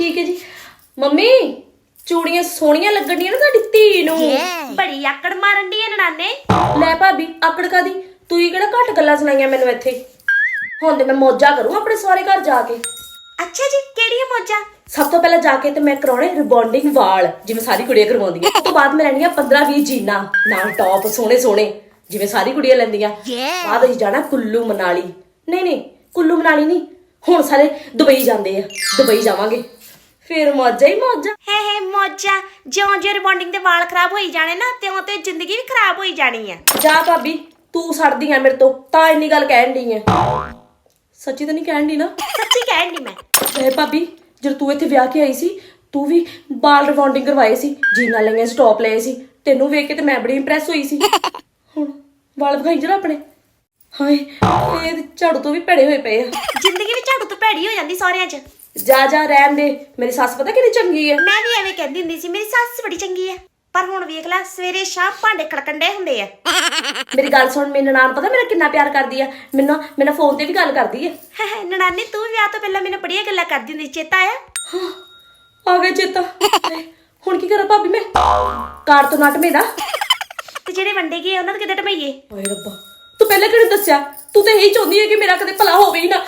ਠੀਕ ਹੈ ਜੀ। ਮੰਮੀ ਚੂੜੀਆਂ ਸੋਹਣੀਆਂ ਲੱਗਣੀਆਂ ਨਾ ਤੁਹਾਡੀ ਧੀ ਨੂੰ। ਬੜੀ ਆਕੜ ਮਾਰਨ ਦੀ ਨਨਾਨੇ। ਲੈ ਭਾਬੀ ਆਕੜ ਕਾਦੀ? ਤੂੰ ਹੀ ਕਿਹੜਾ ਘੱਟ ਗੱਲਾਂ ਸੁਣਾਈਆਂ ਮੈਨੂੰ ਇੱਥੇ? ਹੁਣ ਤੇ ਮੈਂ ਮੌਜਾਂ ਕਰੂੰ ਆਪਣੇ ਸਹੁਰੇ ਘਰ ਜਾ ਕੇ। ਅੱਛਾ ਜੀ ਕਿਹੜੀਆਂ ਮੋਜਾਂ? ਸਭ ਤੋਂ ਪਹਿਲਾਂ ਜਾ ਕੇ ਤੇ ਮੈਂ ਕਰਾਉਣੇ ਰਿਬੌਂਡਿੰਗ ਵਾਲ ਜਿਵੇਂ ਸਾਰੀ ਕੁੜੀਆਂ ਕਰਵਾਉਂਦੀਆਂ। ਉਸ ਤੋਂ ਬਾਅਦ ਮੈਂ ਲੈਣੀਆਂ 15 20 ਜੀਨਾ ਨਾਲ ਟੌਪ ਸੋਹਣੇ ਸੋਹਣੇ ਜਿਵੇਂ ਸਾਰੀ ਕੁੜੀਆਂ ਲੈਂਦੀਆਂ। ਬਾਅਦ ਅਸੀਂ ਜਾਣਾ ਕੁੱਲੂ ਮਨਾਲੀ। ਨਹੀਂ ਨਹੀਂ ਕੁੱਲੂ ਮਨਾਲੀ ਨਹੀਂ ਹੁਣ ਸਾਰੇ ਦੁਬਈ ਜਾਂਦੇ ਆ। ਦੁਬਈ ਜਾਵਾਂਗੇ। ਫਿਰ ਮੌਜਾਂ ਹੀ ਮੌਜਾਂ। ਹੈ ਹੈ ਮੋਜਾਂ। ਜਿਉਂ ਜਿਉਂ ਰਿਬੌਂਡਿੰਗ ਦੇ ਵਾਲ ਖਰਾਬ ਹੋਈ ਜਾਣੇ ਨਾ ਤਿਉਂ ਤੇ ਜ਼ਿੰਦਗੀ ਵੀ ਖਰਾਬ ਹੋਈ ਜਾਣੀ ਆ। ਜਾ ਭਾਬੀ ਤੂੰ ਸੜਦੀ ਆ ਮੇਰੇ ਤੋਂ ਤਾਂ ਇੰਨੀ ਗੱਲ ਕਹਿਣ ਡਈ ਆ। ਸੱਚੀ ਤਾਂ ਨਹੀਂ ਕਹਿਣ ਡਈ ਨਾ? ਸੱਚੀ ਕਹਿਣ ਦੀ ਮੈਂ। ਇਹ ਭਾਬੀ ਜਦੋਂ ਤੂੰ ਇੱਥੇ ਵਿਆਹ ਕੇ ਆਈ ਸੀ ਤੂੰ ਵੀ ਬਾਲ ਰਿਬੌਂਡਿੰਗ ਕਰਵਾਏ ਸੀ ਜੀਨਾਂ ਲਈਆਂ ਸੀ ਟੌਪ ਲਏ ਸੀ ਤੈਨੂੰ ਵੇਖ ਕੇ ਤੇ ਮੈਂ ਬੜੀ ਇੰਪ੍ਰੈਸ ਹੋਈ ਸੀ। ਹੁਣ ਵਾਲ ਵਿਖਾਈ ਜਰਾ ਆਪਣੇ। ਹਾਏ ਇਹ ਝਾੜੂ ਤੋਂ ਵੀ ਭੜੇ ਹੋਏ ਪਏ ਆ। ਜ਼ਿੰਦਗੀ ਵੀ ਝਾੜੂ ਤੋਂ ਭੈੜੀ ਹੋ ਜਾਂਦੀ ਸਹੁਰਿਆਂ 'ਚ। ਜਾ ਜਾ ਰਹਿਣ ਦੇ। ਮੇਰੀ ਸੱਸ ਪਤਾ ਕਿੰਨੀ ਚੰਗੀ ਹੈ। ਮੈਂ ਵੀ ਐਵੇਂ ਕਹਿੰਦੀ ਹੁੰਦੀ ਸੀ ਮੇਰੀ ਸੱਸ ਬੜੀ ਚੰਗੀ ਆ ਪਰ ਹੁਣ ਵੇਖ ਲੈ ਸਵੇਰੇ ਸ਼ਾਮ ਭਾਂਡੇ ਖੜਕਣ ਡੇ ਹੁੰਦੇ ਆ। ਮੇਰੀ ਗੱਲ ਸੁਣ ਮੇਰੀ ਨਨਾਣ ਪਤਾ ਮੇਰਾ ਕਿੰਨਾ ਪਿਆਰ ਕਰਦੀ ਆ? ਮੈਨੂੰ ਮੇਰੇ ਫੋਨ ਤੇ ਵੀ ਗੱਲ ਕਰਦੀ ਆ। ਨਨਾਨੀ ਤੂੰ ਵਿਆਹ ਤੋਂ ਪਹਿਲਾਂ ਮੈਨੂੰ ਬੜੀਆਂ ਗੱਲਾਂ ਕਰਦੀ ਹੁੰਦੀ ਸੀ, ਚੇਤਾ ਆਇਆ? ਆ ਗਿਆ ਚੇਤਾ। ਹਾਏ, ਹੁਣ ਕੀ ਕਰਾਂ ਭਾਬੀ ਮੈਂ? ਕਾਰ ਤੋਂ ਨਟ ਮੇਰਾ। ਤੇ ਜਿਹੜੇ ਵੰਡੇ ਗਏ ਉਹਨਾਂ ਨੂੰ ਕਿੱਦਾਂ ਢਮਈਏ ਓਏ ਰੱਬਾ ਤੂੰ ਪਹਿਲਾਂ ਕਿਹਨੂੰ ਦੱਸਿਆ? ਤੂੰ ਤਾਂ ਇਹੀ ਚਾਹੁੰਦੀ ਹੈ ਕਿ ਮੇਰਾ ਕਦੇ ਭਲਾ ਹੋਵੇ ਹੀ ਨਾ।